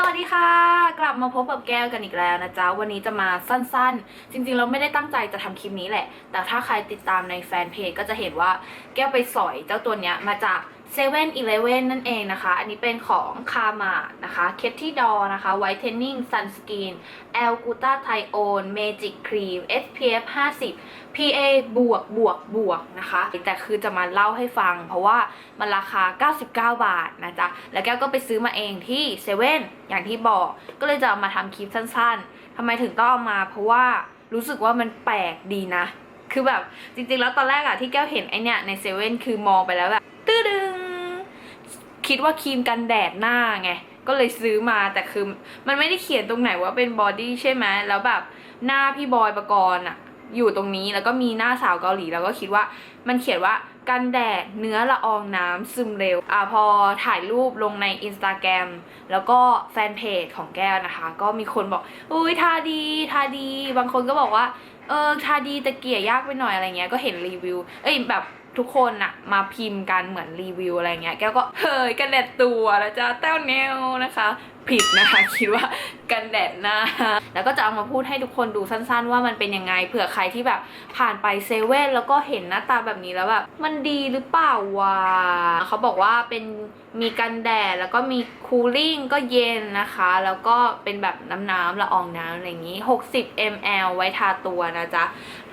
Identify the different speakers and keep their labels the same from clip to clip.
Speaker 1: สวัสดีค่ะ กลับมาพบกับแก้วกันอีกแล้วนะจ๊ะ วันนี้จะมาสั้นๆ จริงๆ เราไม่ได้ตั้งใจจะทำคลิปนี้แหละ แต่ถ้าใครติดตามในแฟนเพจก็จะเห็นว่าแก้วไปสอยเจ้าตัวเนี้ยมาจาก 7 e เ e ่ e อนั่นเองนะคะ อันนี้เป็นของคามานะคะเคทที่ดอนะคะไวท์เทนนิ่งซันสกรีนแอลกูตาไทโอนเมจิกครีม SPF 50 PA บวกบวกบวกนะคะ แต่คือจะมาเล่าให้ฟัง เพราะว่ามันราคา 99 บาทนะจ๊ะ แล้วแก้วก็ไปซื้อมาเองที่เซเว่นอย่างที่บอกก็เลยจะเอามาทำคลิปสั้นๆทำไมถึงต้องเอามาเพราะว่ารู้สึกว่ามันแปลกดีนะ คือแบบจริงๆแล้วตอนแรกอะที่แก้วเห็นไอเนี่ยในเซเว่นคือมองไปแล้วแบบตื้อดึง คิดว่าครีมกันแดดหน้าไงก็เลยซื้อมาแต่คือมันไม่ได้เขียนตรงไหนว่าเป็นบอดี้ใช่ไหมแล้วแบบหน้าพี่บอยประกรณ์อะอยู่ตรงนี้แล้วก็มีหน้าสาวเกาหลีแล้วก็คิดว่ามันเขียนว่ากันแดดเนื้อละอองน้ำซึมเร็วอ่าพอถ่ายรูปลงในอินสตาแกรมแล้วก็แฟนเพจของแก้วนะคะ ก็มีคนบอก อุ้ยทาดีทาดี บางคนก็บอกว่า เออทาดีแต่เกี่ยยากไปหน่อยอะไรเงี้ยก็เห็นรีวิว เอ้ยแบบ ทุกคนอะมาพิมพ์กันเหมือนรีวิวอะไรเงี้ยแก้วก็เฮ้ยกันแดดตัวแล้วจ้าเต้าแนวนะคะ ผิดนะคะ คิดว่า กันแดดหน้า แล้วก็จะเอามาพูดให้ทุกคนดูสั้นๆ ว่ามันเป็นยังไงเผื่อใครที่แบบผ่านไปเซเว่นแล้วก็เห็นหน้าตาแบบนี้แล้วแบบมันดีหรือเปล่าวะเขาบอกว่าเป็นมีกันแดดแล้วก็มีคูลิ่งก็เย็นนะคะ แล้วก็เป็นแบบน้ำๆละอองน้ำอะไรอย่างนี้ 60 ml ไว้ทาตัวนะจ๊ะ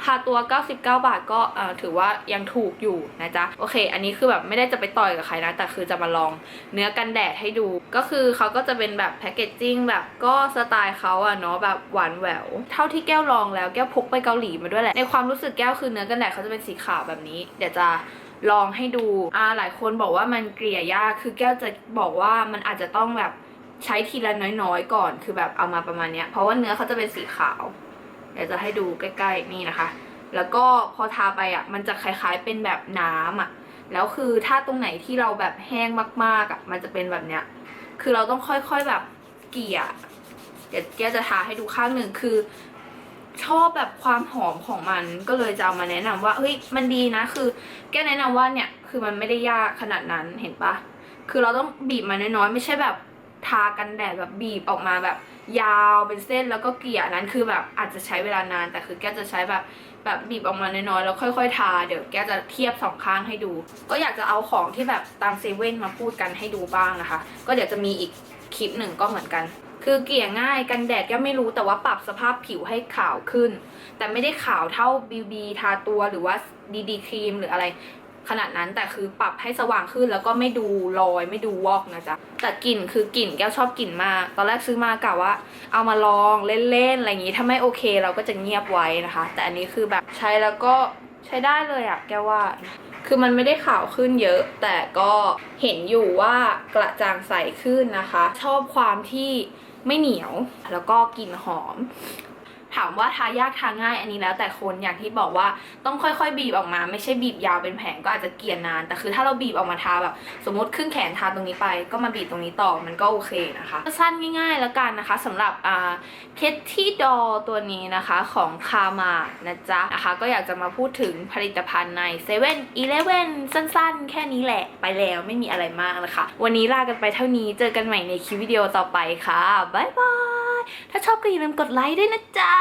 Speaker 1: ค่าตัว 99 บาทก็เออถือว่ายังถูกอยู่นะจ๊ะ โอเค อันนี้คือแบบไม่ได้จะไปต่อยกับใครนะ แต่คือจะมาลองเนื้อกันแดดให้ดู ก็คือเขาก็จะเป็นแบบแพคเกจจิ้งแบบก็สไตล์เขาอะเนาะแบบหวานแหวว เท่าที่แก้วลองแล้วแก้วพกไปเกาหลีมาด้วยแหละ ในความรู้สึกแก้วคือเนื้อกันแดดเขาจะเป็นสีขาวแบบนี้ เดี๋ยวจะลองให้ดูอ่าหลายคนบอกว่ามันเกลี่ยยาก คือแก้วจะบอกว่ามันอาจจะต้องแบบใช้ทีละน้อยๆ ก่อน คือแบบเอามาประมาณเนี้ย เพราะว่าเนื้อเขาจะเป็นสีขาว เดี๋ยวจะให้ดูใกล้ๆนี่นะคะ แล้วก็พอทาไปอะ มันจะคล้ายๆเป็นแบบน้ำอะ แล้วคือถ้าตรงไหนที่เราแบบแห้งมากๆอะ มันจะเป็นแบบเนี้ย คือเราต้องค่อยๆแบบเกลี่ย เดี๋ยวแกจะทาให้ดูข้างหนึ่งคือ ชอบแบบความหอมของมันก็เลยจะเอามาแนะนำว่าเฮ้ยมันดีนะ คือ แกแนะนำว่าเนี่ยคือมันไม่ได้ยากขนาดนั้นเห็นปะคือเราต้องบีบมันน้อยๆไม่ใช่แบบทากันแดดแบบบีบออกมาแบบ ยาวเป็นเส้นแล้วก็เกลี่ยนนั้นคือแบบอาจจะใช้เวลานาน แต่คือแกจะใช้แบบแบบบีบออกมาน้อยๆแล้วค่อย ๆ ทา เดี๋ยวแกจะเทียบสองข้างให้ดู ก็อยากจะเอาของที่แบบตามเซเว่นมาพูดกันให้ดูบ้างนะคะ ก็เดี๋ยวจะมีอีกคลิปหนึ่งก็เหมือนกัน คือเกลี่ยง่ายกันแดดก็ไม่รู้แต่ว่าปรับสภาพผิวให้ขาวขึ้น แต่ไม่ได้ขาวเท่าบีบีทาตัวหรือว่าดีดีครีมหรืออะไร ขนาดนั้นแต่คือปรับให้สว่างขึ้นแล้วก็ไม่ดูรอยไม่ดูวอกนะจ๊ะแต่กลิ่นคือกลิ่นแก้วชอบกลิ่นมาก ตอนแรกซื้อมากะว่า เอามาลองเล่นๆอะไรอย่างงี้ถ้าไม่โอเคเราก็จะเงียบไว้นะคะ แต่อันนี้คือแบบใช้แล้วก็ใช้ได้เลยอะแก้วว่า คือมันไม่ได้ขาวขึ้นเยอะ แต่ก็เห็นอยู่ว่ากระจ่างใสขึ้นนะคะ ชอบความที่ไม่เหนียวแล้วก็กลิ่นหอม ถามว่าทายากทาง่ายอันนี้แล้ว แต่คนอย่างที่บอกว่าต้องค่อยๆ บีบออกมา ไม่ใช่บีบยาวเป็นแผงก็อาจจะเกลี่ยนาน แต่คือถ้าเราบีบออกมาทาแบบ สมมติครึ่งแขนทาตรงนี้ไป ก็มาบีบตรงนี้ต่อมันก็โอเคนะคะสั้นง่าย ๆ แล้วกันนะคะสำหรับอ่าเคทที่ดอตัวนี้นะคะของคามานะจ๊ะนะคะก็อยากจะมาพูดถึงผลิตภัณฑ์ใน7 e เ e ่ e อสั้นๆ แค่นี้แหละไปแล้วไม่มีอะไรมากนะคะ วันนี้ลากันไปเท่านี้เจอกันใหม่ในคลิปวิดีโอต่อไปค่ะบ๊ายบาย ถ้าชอบก็อย่าลืมกดไลค์ด้วยนะจ๊ะ